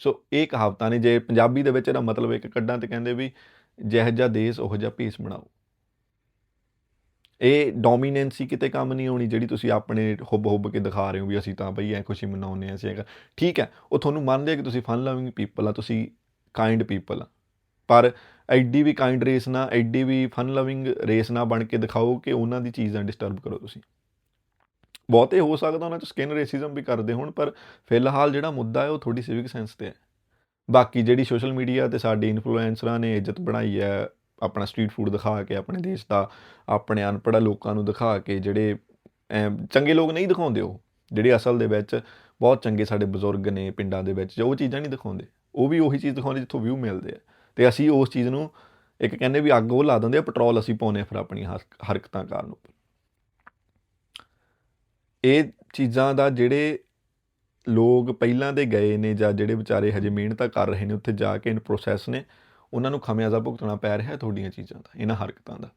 S1: so ਇਹ ਕਹਾਵਤਾਂ ਨੇ, ਜੇ ਪੰਜਾਬੀ ਦੇ ਵਿੱਚ ਇਹਦਾ ਮਤਲਬ ਇੱਕ ਕੱਢਾਂ ਤੇ ਕਹਿੰਦੇ ਵੀ ਜਿਹੋ ਜਿਹਾ ਦੇਸ਼, ਉਹ ਜਿਹਾ ਭੇਸ ਬਣਾਓ। ਇਹ ਡੋਮੀਨੈਂਸੀ ਕਿਤੇ ਕੰਮ ਨਹੀਂ ਹੋਣੀ ਜਿਹੜੀ ਤੁਸੀਂ ਆਪਣੇ ਹੁੱਬ ਹੁੱਬ ਕੇ ਦਿਖਾ ਰਹੇ ਹੋ ਵੀ ਅਸੀਂ ਤਾਂ ਬਈ ਐ ਖੁਸ਼ੀ ਮਨਾਉਂਦੇ ਹਾਂ, ਅਸੀਂ ਐਂ ਠੀਕ ਹੈ, ਉਹ ਤੁਹਾਨੂੰ ਮੰਨਦੇ ਆ ਕਿ ਤੁਸੀਂ ਫਨ ਲਵਿੰਗ ਪੀਪਲ ਆ, ਤੁਸੀਂ ਕਾਈਂਡ ਪੀਪਲ ਆ, ਪਰ ਐਡੀ ਵੀ ਕਾਈਂਡ ਰੇਸ ਨਾ, ਐਡੀ ਵੀ ਫਨ ਲਵਿੰਗ ਰੇਸ ਨਾ ਬਣ ਕੇ ਦਿਖਾਓ ਕਿ ਉਹਨਾਂ ਦੀ ਚੀਜ਼ਾਂ ਡਿਸਟਰਬ ਕਰੋ ਤੁਸੀਂ। ਬਹੁਤੇ ਹੋ ਸਕਦਾ ਉਹਨਾਂ ਚ ਸਕਿਨ ਰੇਸਿਜ਼ਮ ਵੀ ਕਰਦੇ ਹੋਣ, ਪਰ ਫਿਲਹਾਲ ਜਿਹੜਾ ਮੁੱਦਾ ਹੈ ਉਹ ਥੋੜੀ ਸਿਵਿਕ ਸੈਂਸ ਤੇ ਹੈ। ਬਾਕੀ ਜਿਹੜੀ ਸੋਸ਼ਲ ਮੀਡੀਆ ਤੇ ਸਾਡੇ ਇਨਫਲੂਐਂਸਰਾਂ ਨੇ ਇੱਜ਼ਤ ਬਣਾਈ ਹੈ, ਆਪਣਾ ਸਟਰੀਟ ਫੂਡ ਦਿਖਾ ਕੇ, ਆਪਣੇ ਦੇਸ਼ ਦਾ, ਆਪਣੇ ਅਨਪੜ੍ਹ ਲੋਕਾਂ ਨੂੰ ਦਿਖਾ ਕੇ, ਜਿਹੜੇ ਐਂ ਚੰਗੇ ਲੋਕ ਨਹੀਂ ਦਿਖਾਉਂਦੇ ਉਹ, ਜਿਹੜੇ ਅਸਲ ਦੇ ਵਿੱਚ ਬਹੁਤ ਚੰਗੇ ਸਾਡੇ ਬਜ਼ੁਰਗ ਨੇ ਪਿੰਡਾਂ ਦੇ ਵਿੱਚ ਜੋ ਉਹ ਚੀਜ਼ਾਂ ਨਹੀਂ ਦਿਖਾਉਂਦੇ। ਉਹ ਵੀ ਉਹੀ ਚੀਜ਼ ਦਿਖਾਉਂਦੇ ਜਿੱਥੋਂ ਵਿਊ ਮਿਲਦੇ ਆ। ਤੇ ਅਸੀਂ ਉਸ ਚੀਜ਼ ਨੂੰ ਇੱਕ ਕਹਿੰਦੇ ਵੀ ਅੱਗ ਉਹ ਲਾ ਦਿੰਦੇ ਆ ਪੈਟਰੋਲ ਅਸੀਂ ਪਾਉਂਦੇ ਆ ਫਿਰ ਆਪਣੀਆਂ ਹਰ- ਹਰਕਤਾਂ ਕਾਰਨ ਉੱਪਰ। ਇਹ ਚੀਜ਼ਾਂ ਦਾ ਜਿਹੜੇ ਲੋਕ ਪਹਿਲਾਂ ਦੇ ਗਏ ਨੇ ਜਾਂ ਜਿਹੜੇ ਵਿਚਾਰੇ ਹਜੇ ਮਿਹਨਤਾਂ ਕਰ ਰਹੇ ਨੇ, ਉੱਥੇ ਜਾ ਕੇ ਇਨ ਪ੍ਰੋਸੈਸ ਨੇ, ਉਹਨਾਂ ਨੂੰ ਖਮਿਆਜ਼ਾ ਭੁਗਤਣਾ ਪੈ ਰਿਹਾ ਤੁਹਾਡੀਆਂ ਚੀਜ਼ਾਂ ਦਾ, ਇਹਨਾਂ ਹਰਕਤਾਂ ਦਾ।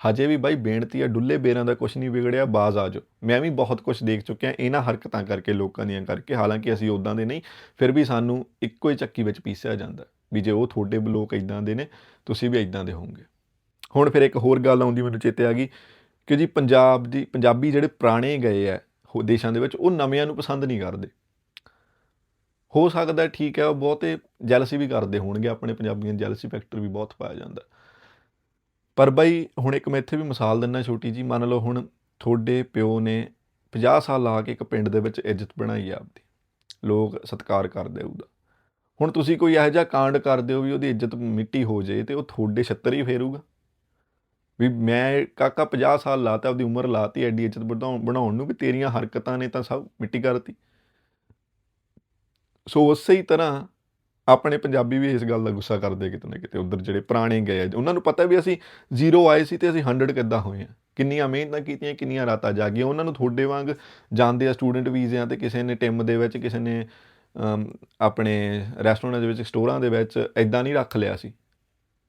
S1: ਹਜੇ ਵੀ ਬਾਈ ਬੇਨਤੀ ਆ, ਡੁੱਲੇ ਬੇਰਾਂ ਦਾ ਕੁਝ ਨਹੀਂ ਵਿਗੜਿਆ, ਬਾਜ਼ ਆ ਜਾਓ। ਮੈਂ ਵੀ ਬਹੁਤ ਕੁਝ ਦੇਖ ਚੁੱਕਿਆ, ਇਹਨਾਂ ਹਰਕਤਾਂ ਕਰਕੇ, ਲੋਕਾਂ ਦੀਆਂ ਕਰਕੇ, ਹਾਲਾਂਕਿ ਅਸੀਂ ਉਦਾਂ ਦੇ ਨਹੀਂ, ਫਿਰ ਵੀ ਸਾਨੂੰ ਇੱਕੋ ਹੀ ਚੱਕੀ ਵਿੱਚ ਪੀਸਿਆ ਜਾਂਦਾ, ਵੀ ਜੇ ਉਹ ਤੁਹਾਡੇ ਲੋਕ ਇਦਾਂ ਦੇ ਨੇ, ਤੁਸੀਂ ਵੀ ਇਦਾਂ ਦੇ ਹੋਵੋਗੇ। ਹੁਣ ਫਿਰ ਇੱਕ ਹੋਰ ਗੱਲ ਆਉਂਦੀ, ਮੈਨੂੰ ਚੇਤੇ ਆ ਗਈ ਕਿ ਜੀ ਪੰਜਾਬ ਦੀ, ਪੰਜਾਬੀ ਜਿਹੜੇ ਪੁਰਾਣੇ ਗਏ ਆ ਹੋ- ਦੇਸ਼ਾਂ ਦੇ ਵਿੱਚ, ਉਹ ਨਵਿਆਂ ਨੂੰ ਪਸੰਦ ਨਹੀਂ ਕਰਦੇ। ਹੋ ਸਕਦਾ ਠੀਕ ਹੈ, ਉਹ ਬਹੁਤੇ ਜੈਲਸੀ ਵੀ ਕਰਦੇ ਹੋਣਗੇ, ਆਪਣੇ ਪੰਜਾਬੀਆਂ ਜੈਲਸੀ ਫੈਕਟਰ ਵੀ ਬਹੁਤ ਪਾਇਆ ਜਾਂਦਾ। ਪਰ ਬਾਈ, ਹੁਣ ਇੱਕ ਮੈਂ ਇੱਥੇ ਵੀ ਮਿਸਾਲ ਦਿੰਦਾ ਛੋਟੀ ਜੀ ਮੰਨ ਲਓ ਹੁਣ ਤੁਹਾਡੇ ਪਿਓ ਨੇ 50 ਸਾਲ ਲਾ ਕੇ ਇੱਕ ਪਿੰਡ ਦੇ ਵਿੱਚ ਇੱਜ਼ਤ ਬਣਾਈ ਆ ਆਪਦੀ। ਲੋਕ ਸਤਿਕਾਰ ਕਰਦੇ ਉਹਦਾ। ਹੁਣ ਤੁਸੀਂ ਕੋਈ ਇਹੋ ਜਿਹਾ ਕਾਂਡ ਕਰਦੇ ਹੋ ਵੀ ਉਹਦੀ ਇੱਜ਼ਤ ਮਿੱਟੀ ਹੋ ਜੇ ਤੇ ਉਹ ਤੁਹਾਡੇ ਛੱਤਰ ਹੀ ਫੇਰੂਗਾ? ਵੀ ਮੈਂ ਕਾਕਾ 50 ਸਾਲ ਲਾਤਾ ਉਹਦੀ ਉਮਰ ਲਾਤੀ ਐਡੀ ਇੱਜ਼ਤ ਵਧਾਉਣ ਬਣਾਉਣ ਨੂੰ ਵੀ ਤੇਰੀਆਂ ਹਰਕਤਾਂ ਨੇ ਤਾਂ ਸਭ ਮਿੱਟੀ ਕਰਤੀ ਸੋ ਉਸੇ ਹੀ ਤਰ੍ਹਾਂ ਆਪਣੇ ਪੰਜਾਬੀ ਵੀ ਇਸ ਗੱਲ ਦਾ ਗੁੱਸਾ ਕਰਦੇ ਕਿਤੇ ਨਾ ਕਿਤੇ, ਉਧਰ ਜਿਹੜੇ ਪੁਰਾਣੇ ਗਏ ਆ। ਉਹਨਾਂ ਨੂੰ ਪਤਾ ਵੀ ਅਸੀਂ ਜ਼ੀਰੋ ਆਏ ਸੀ ਤੇ ਅਸੀਂ 100 ਕਿੱਦਾਂ ਹੋਏ ਆ। ਕਿੰਨੀਆਂ ਮਿਹਨਤਾਂ ਕੀਤੀਆਂ, ਕਿੰਨੀਆਂ ਰਾਤਾਂ ਜਾਗੀਆਂ। ਉਹਨਾਂ ਨੂੰ ਤੁਹਾਡੇ ਵਾਂਗ ਜਾਂਦੇ ਆ ਸਟੂਡੈਂਟ ਵੀਜ਼ਿਆਂ ਤੇ ਕਿਸੇ ਨੇ ਟਿਮ ਦੇ ਵਿੱਚ, ਕਿਸੇ ਨੇ ਆਪਣੇ ਰੈਸਟੋਰੈਂਟ ਦੇ ਵਿੱਚ, ਸਟੋਰਾਂ ਦੇ ਵਿੱਚ ਐਦਾਂ ਨਹੀਂ ਰੱਖ ਲਿਆ ਸੀ।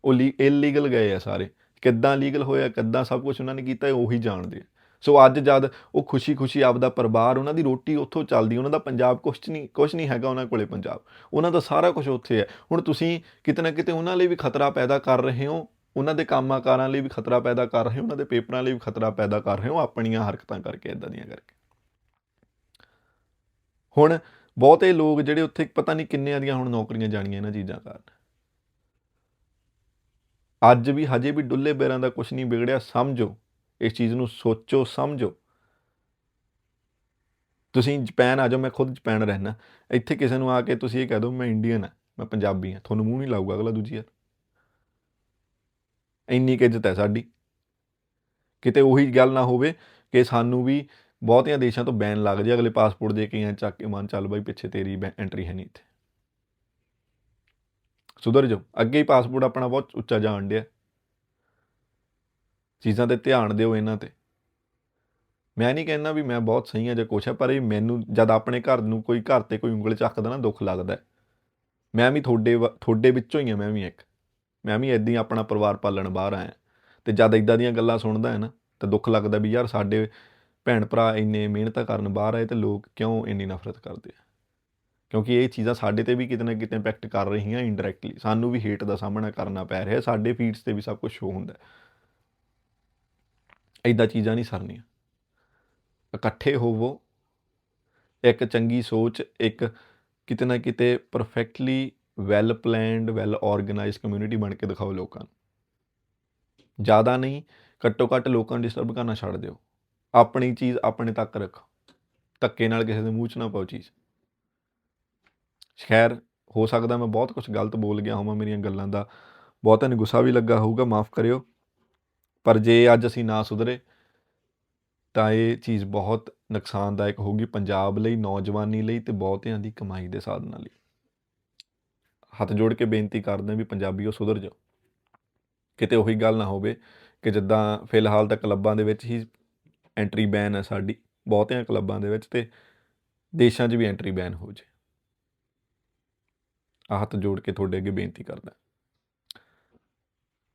S1: ਉਹ ਇਲੀਗਲ ਗਏ ਆ ਸਾਰੇ। ਕਿੱਦਾਂ ਲੀਗਲ ਹੋਇਆ, ਕਿੱਦਾਂ ਸਭ ਕੁਝ ਉਹਨਾਂ ਨੇ ਕੀਤਾ ਉਹੀ ਜਾਣਦੇ ਸੋ ਅੱਜ ਜਦ ਉਹ ਖੁਸ਼ੀ-ਖੁਸ਼ੀ ਆਪਦਾ ਪਰਿਵਾਰ, ਉਹਨਾਂ ਦੀ ਰੋਟੀ ਉੱਥੋਂ ਚੱਲਦੀ, ਉਹਨਾਂ ਦਾ ਪੰਜਾਬ ਕੁਛ ਨਹੀਂ ਕੁਛ ਨਹੀਂ ਹੈਗਾ ਉਹਨਾਂ ਕੋਲੇ ਪੰਜਾਬ। ਉਹਨਾਂ ਦਾ ਸਾਰਾ ਕੁਝ ਉੱਥੇ ਹੈ। ਹੁਣ ਤੁਸੀਂ ਕਿਤੇ ਨਾ ਕਿਤੇ ਉਹਨਾਂ ਲਈ ਵੀ ਖਤਰਾ ਪੈਦਾ ਕਰ ਰਹੇ ਹੋ, ਉਹਨਾਂ ਦੇ ਕੰਮਾਂ-ਕਾਰਾਂ ਲਈ ਵੀ ਖਤਰਾ ਪੈਦਾ ਕਰ ਰਹੇ ਹੋ, ਉਹਨਾਂ ਦੇ ਪੇਪਰਾਂ ਲਈ ਵੀ ਖਤਰਾ ਪੈਦਾ ਕਰ ਰਹੇ ਹੋ, ਆਪਣੀਆਂ ਹਰਕਤਾਂ ਕਰਕੇ ਇਦਾਂ ਦੀਆਂ ਕਰਕੇ। ਹੁਣ ਬਹੁਤੇ ਲੋਕ ਜਿਹੜੇ ਉੱਥੇ ਪਤਾ ਨਹੀਂ ਕਿੰਨਿਆਂ ਦੀਆਂ ਹੁਣ ਨੌਕਰੀਆਂ ਜਾਣੀਆਂ ਇਹਨਾਂ ਚੀਜ਼ਾਂ ਕਾਰਨ। ਅੱਜ ਵੀ ਹਜੇ ਵੀ ਡੁੱਲੇ ਬੇਰਾਂ ਦਾ ਕੁਝ ਨਹੀਂ ਵਿਗੜਿਆ, ਸਮਝੋ। ਇਸ ਚੀਜ਼ ਨੂੰ ਸੋਚੋ, ਸਮਝੋ। ਤੁਸੀਂ ਜਪੈਨ ਆ ਜਾਓ, ਮੈਂ ਖੁਦ ਜਪੈਨ ਰਹਿਣਾ ਇੱਥੇ ਕਿਸੇ ਨੂੰ ਆ ਕੇ ਤੁਸੀਂ ਇਹ ਕਹਿ ਦਿਓ, ਮੈਂ ਇੰਡੀਅਨ ਆ, ਮੈਂ ਪੰਜਾਬੀ ਆ। ਤੁਹਾਨੂੰ ਮੂੰਹ ਨਹੀਂ ਲਾਊਗਾ ਅਗਲਾ ਦੂਜੀ ਯਾਰ ਇੰਨੀ ਕੁ ਇੱਜ਼ਤ ਹੈ ਸਾਡੀ। ਕਿਤੇ ਉਹੀ ਗੱਲ ਨਾ ਹੋਵੇ ਕਿ ਸਾਨੂੰ ਵੀ ਬਹੁਤਿਆਂ ਦੇਸ਼ਾਂ ਤੋਂ ਬੈਨ ਲੱਗ ਜਾਏ ਅਗਲੇ ਪਾਸਪੋਰਟ ਦੇ ਕੇ ਐਂ ਚੱਕ ਕੇ ਮਨ ਚੱਲ ਬਾਈ, ਪਿੱਛੇ ਤੇਰੀ ਐਂਟਰੀ ਹੈ ਨਹੀਂ ਇੱਥੇ। ਸੁਧਰ ਜਾਓ। ਅੱਗੇ ਹੀ ਪਾਸਪੋਰਟ ਆਪਣਾ ਬਹੁਤ ਉੱਚਾ ਜਾਣ ਡਿਆ। ਚੀਜ਼ਾਂ ਤੇ ਧਿਆਨ ਦਿਓ ਇਹਨਾਂ ਤੇ। ਮੈਂ ਨਹੀਂ ਕਹਿੰਦਾ ਵੀ ਮੈਂ ਬਹੁਤ ਸਹੀ ਹਾਂ ਜਾਂ ਕੁਛ ਹੈ, ਪਰ ਇਹ ਮੈਨੂੰ ਜਦ ਆਪਣੇ ਘਰ ਨੂੰ ਕੋਈ ਘਰ ਤੇ ਕੋਈ ਉਂਗਲ ਚੱਕਦਾ ਨਾ, ਦੁੱਖ ਲੱਗਦਾ ਮੈਂ ਵੀ ਤੁਹਾਡੇ ਵ- ਤੁਹਾਡੇ ਵਿੱਚੋਂ ਹੀ ਹਾਂ, ਮੈਂ ਵੀ ਇੱਕ। ਮੈਂ ਵੀ ਏਦਾਂ ਹੀ ਆਪਣਾ ਪਰਿਵਾਰ ਪਾਲਣ ਬਾਹਰ ਆਇਆ। ਤੇ ਜਦ ਇਦਾਂ ਦੀਆਂ ਗੱਲਾਂ ਸੁਣਦਾ ਹੈ ਨਾ, ਤਾਂ ਦੁੱਖ ਲੱਗਦਾ ਵੀ ਯਾਰ ਸਾਡੇ ਭੈਣ ਭਰਾ ਇੰਨੇ ਮਿਹਨਤਾਂ ਕਰਨ ਬਾਹਰ ਆਏ ਤੇ ਲੋਕ ਕਿਉਂ ਇੰਨੀ ਨਫ਼ਰਤ ਕਰਦੇ ਆ? ਕਿਉਂਕਿ ਇਹ ਚੀਜ਼ਾਂ ਸਾਡੇ ਤੇ ਵੀ ਕਿਤੇ ਨਾ ਕਿਤੇ ਇੰਪੈਕਟ ਕਰ ਰਹੀਆਂ ਇਨਡਾਇਰੈਕਟਲੀ ਸਾਨੂੰ ਵੀ ਹੇਟ ਦਾ ਸਾਹਮਣਾ ਕਰਨਾ ਪੈ ਰਿਹਾ, ਸਾਡੇ ਫੀਡਸ ਤੇ ਵੀ ਸਭ ਕੁਝ ਸ਼ੋ ਹੁੰਦਾ ਐਦਾਂ ਚੀਜ਼ਾਂ ਨਹੀਂ ਸਰਨੀਆਂ। ਇਕੱਠੇ ਹੋਵੋ, ਇੱਕ ਚੰਗੀ ਸੋਚ, ਇੱਕ ਕਿਤੇ ਨਾ ਕਿਤੇ perfectly well planned well organised community ਬਣ ਕੇ ਦਿਖਾਓ ਲੋਕਾਂ ਨੂੰ। ਜ਼ਿਆਦਾ ਨਹੀਂ, ਘੱਟੋ ਘੱਟ ਲੋਕਾਂ ਨੂੰ ਡਿਸਟਰਬ ਕਰਨਾ ਛੱਡ ਦਿਓ। ਆਪਣੀ ਚੀਜ਼ ਆਪਣੇ ਤੱਕ ਰੱਖੋ। ਧੱਕੇ ਨਾਲ ਕਿਸੇ ਦੇ ਮੂੰਹ 'ਚ ਨਾ ਪਾਓ ਚੀਜ਼। ਖੈਰ ਹੋ ਸਕਦਾ ਮੈਂ ਬਹੁਤ ਕੁਝ ਗਲਤ ਬੋਲ ਗਿਆ ਹੋਵਾਂ ਮੇਰੀਆਂ ਗੱਲਾਂ ਦਾ। ਬਹੁਤਾਂ ਨੂੰ ਗੁੱਸਾ ਵੀ ਲੱਗਾ ਹੋਊਗਾ, ਮਾਫ ਕਰਿਓ। ਪਰ ਜੇ ਅੱਜ ਅਸੀਂ ਨਾ ਸੁਧਰੇ, ਤਾਂ ਇਹ ਚੀਜ਼ ਬਹੁਤ ਨੁਕਸਾਨਦਾਇਕ ਹੋਊਗੀ ਪੰਜਾਬ ਲਈ, ਨੌਜਵਾਨੀ ਲਈ ਤੇ ਬਹੁਤਿਆਂ ਦੀ ਕਮਾਈ ਦੇ ਸਾਧਨਾਂ ਲਈ। ਹੱਥ ਜੋੜ ਕੇ ਬੇਨਤੀ ਕਰਦੇ ਹਾਂ ਵੀ ਪੰਜਾਬੀਓ ਸੁਧਰ ਜਾਓ। ਕਿਤੇ ਉਹੀ ਗੱਲ ਨਾ ਹੋਵੇ ਕਿ ਜਿੱਦਾਂ ਫਿਲਹਾਲ ਤਾਂ ਕਲੱਬਾਂ ਦੇ ਵਿੱਚ ਹੀ ਐਂਟਰੀ ਬੈਨ ਹੈ ਸਾਡੀ, ਬਹੁਤਿਆਂ ਕਲੱਬਾਂ ਦੇ ਵਿੱਚ ਤੇ ਦੇਸ਼ਾਂ 'ਚ ਵੀ ਐਂਟਰੀ ਬੈਨ ਹੋ ਜੇ ਆਹ ਹੱਥ ਜੋੜ ਕੇ ਤੁਹਾਡੇ ਅੱਗੇ ਬੇਨਤੀ ਕਰਦਾ।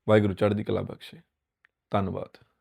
S1: ਵਾਹਿਗੁਰੂ ਚੜ੍ਹਦੀ ਕਲਾ ਬਖਸ਼ੇ। ਧੰਨਵਾਦ।